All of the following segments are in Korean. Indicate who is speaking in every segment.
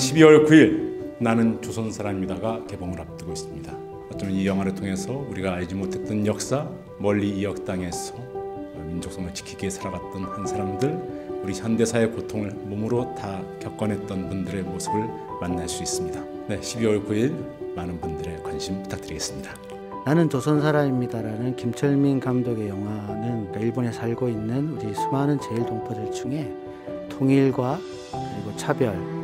Speaker 1: 12월 9일 나는 조선 사람이다가 개봉을 앞두고 있습니다. 어쩌면 이 영화를 통해서 우리가 알지 못했던 역사, 멀리 이역 땅에서 민족성을 지키기 위해 살아갔던 한 사람들, 우리 현대사의 고통을 몸으로 다 겪어냈던 분들의 모습을 만날 수 있습니다. 네, 12월 9일 많은 분들의 관심 부탁드리겠습니다.
Speaker 2: 나는 조선 사람입니다라는 김철민 감독의 영화는 일본에 살고 있는 우리 수많은 제일 동포들 중에 통일과 그리고 차별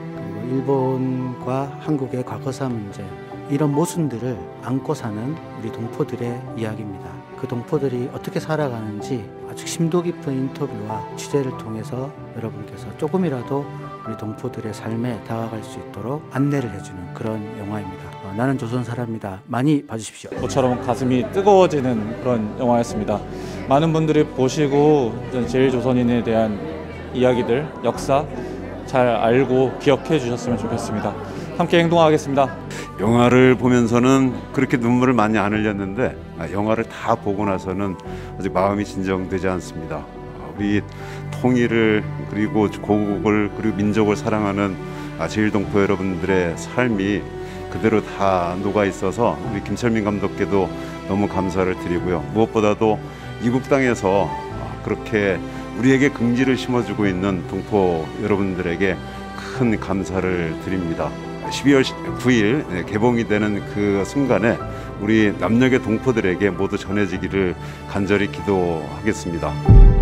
Speaker 2: 일본과 한국의 과거사 문제 이런 모순들을 안고 사는 우리 동포들의 이야기입니다. 그 동포들이 어떻게 살아가는지 아주 심도 깊은 인터뷰와 취재를 통해서 여러분께서 조금이라도 우리 동포들의 삶에 다가갈 수 있도록 안내를 해주는 그런 영화입니다. 어, 나는 조선 사람입니다. 많이 봐주십시오.
Speaker 3: 모처럼 가슴이 뜨거워지는 그런 영화였습니다. 많은 분들이 보시고 제일조선인에 대한 이야기들, 역사 잘 알고 기억해 주셨으면 좋겠습니다. 함께 행동하겠습니다.
Speaker 4: 영화를 보면서는 그렇게 눈물을 많이 안 흘렸는데 아, 영화를 다 보고 나서는 아직 마음이 진정되지 않습니다. 아, 우리 통일을 그리고 고국을 그리고 민족을 사랑하는 아, 제일동포 여러분들의 삶이 그대로 다 녹아 있어서 우리 김철민 감독께도 너무 감사를 드리고요. 무엇보다도 이국 땅에서 그렇게 우리에게 긍지를 심어주고 있는 동포 여러분들에게 큰 감사를 드립니다. 12월 9일 개봉이 되는 그 순간에 우리 남녘의 동포들에게 모두 전해지기를 간절히 기도하겠습니다.